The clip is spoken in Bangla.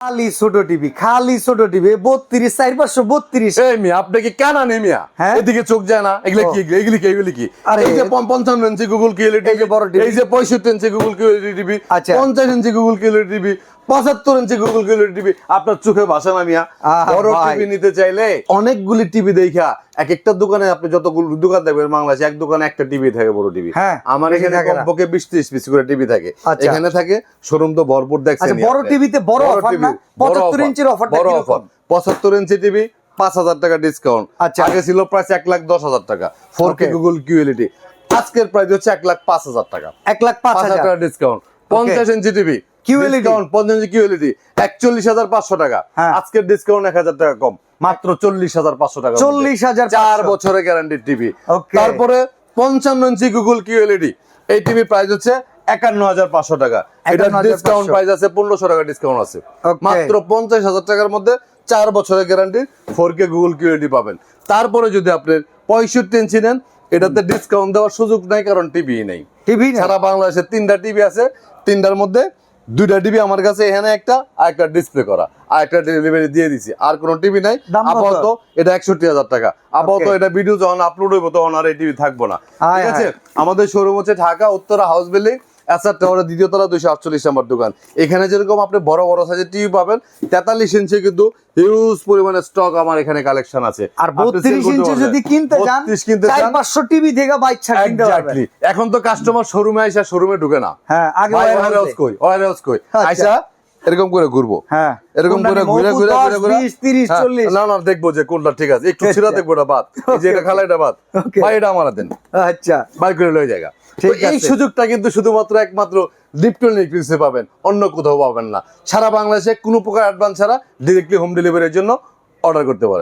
খালি ছোট টিভি খালি ছোট টিভি বত্রিশ চার পাঁচশো বত্রিশ। আপনি কি কানা নেই হ্যাঁ? এদিকে চোখ যায় না এগুলো কি এগুলো কি এগুলি কি? আরে, এই যে পঞ্চান্ন ইঞ্চি গুগল কি বড় এই যে পঁয়ষট্টি ইঞ্চি গুগল কি টিভি আচ্ছা। পঞ্চাশ ইঞ্চি গুগল কি টিভি পঁচাত্তর ইঞ্চি গুগল কি টিভি আপনার চোখে ভাষা না মিয়া। বড় টিভি নিতে চাইলে অনেকগুলি টিভি দেখা এক একটা দোকানে আপনি যতগুলো দোকান দেখবেন বাংলাদেশে এক দোকানে একটা টিভি থাকে বড় টিভি হ্যাঁ, আমার এখানে কমপক্ষে বিশ ত্রিশ পিস করে টিভি থাকে। আচ্ছা। এখানে থাকে শোরুম তো ভরপুর দেখছেন আচ্ছা, বড় টিভিতে বড় না? 75 ইঞ্চির offerটা বড় অফার পঁচাত্তর ইঞ্চি টিভি পাঁচ হাজার টাকা ডিসকাউন্ট আচ্ছা। আগে ছিল প্রাইস এক লাখ দশ হাজার টাকা। Four K Google Q L E D আজকের প্রাইস হচ্ছে এক লাখ পাঁচ হাজার টাকা। এক লাখ পাঁচ হাজার টাকা ডিসকাউন্ট পঞ্চাশ ইঞ্চি টিভি QLED ডিসকাউন্ট পঞ্চাশ কিউএলইডি একচল্লিশ হাজার পাঁচশো টাকা। হ্যাঁ। আজকের ডিসকাউন্ট এক হাজার টাকা কম। মাত্র চল্লিশ হাজার পাঁচশো টাকা। চল্লিশ হাজার চার বছরের গ্যারান্টির টিভি তারপরে পঞ্চান্ন ইঞ্চি গুগল কিউএলইডি এই টিভির প্রাইস হচ্ছে একান্ন হাজার পাঁচশো টাকা। এটা ডিসকাউন্ট প্রাইস আছে পনেরোশো টাকা ডিসকাউন্ট আছে। মাত্র পঞ্চাশ হাজার টাকার মধ্যে চার বছরের guarantee four K Google QLED পাবেন। তারপরে যদি আপনি পঁয়ষট্টি ইঞ্চি নেন এটাতে ডিসকাউন্ট দেওয়ার সুযোগ নাই কারণ টিভি নেই। টিভি সারা বাংলাদেশে তিনটা টিভি আছে। তিনটার মধ্যে দুইটা টিভি আমার কাছে এখানে একটা আর একটা ডিসপ্লে করা। আর একটা ডেলিভারি দিয়ে দিছি। আর কোন টিভি নাই। আপাতত এটা একষট্টি হাজার টাকা। আপাতত এটা ভিডিও যখন আপলোড হইব তখন আর এই টিভি থাকব না। ঠিক আছে? আমাদের শোরুম হচ্ছে Dhaka Uttara house building SR টাওয়ারের দ্বিতীয় তলা দুইশো আটচল্লিশ নাম্বার দোকান। এখানে যেরকম আপনি বড় বড় সাইজের টিভি পাবেন তেতাল্লিশ ইঞ্চি কিন্তু হিউজ পরিমাণে স্টক আমার এখানে কালেকশন আছে। আর বত্রিশ ইঞ্চি যদি কিনতে চান কিনতে চান পাঁচশো টিভি থেকে বাইচ্ছা কিনতে পারবেন। এখন তো কাস্টমার শোরুমে আইসা শোরুমে ঢুকে না। হ্যাঁ, আগে এ। কই? warehouse কই? আচ্ছা। আইসা এরকম করে ঘুরবো। হ্যাঁ। এরকম করে ঘুরে ঘুরে ঘুরে হ্যাঁ। না না দেখব যে কোনটা ঠিক আছে। একটু ছিড়া। দেখব এটা বাদ। যে এটা খালা এটা বাদ। ভাই এটা আমার দেন আচ্ছা। বাই করে লয়ে জায়গা ঠিক এই সুযোগটা কিন্তু শুধুমাত্র একমাত্র লিপটন ইলেকট্রিক্সে পাবেন। অন্য কোথাও পাবেন না। সারা বাংলাদেশে কোনো প্রকার অ্যাডভান্স ছাড়া ডিরেক্টলি হোম ডেলিভারির জন্য অর্ডার করতে পারেন।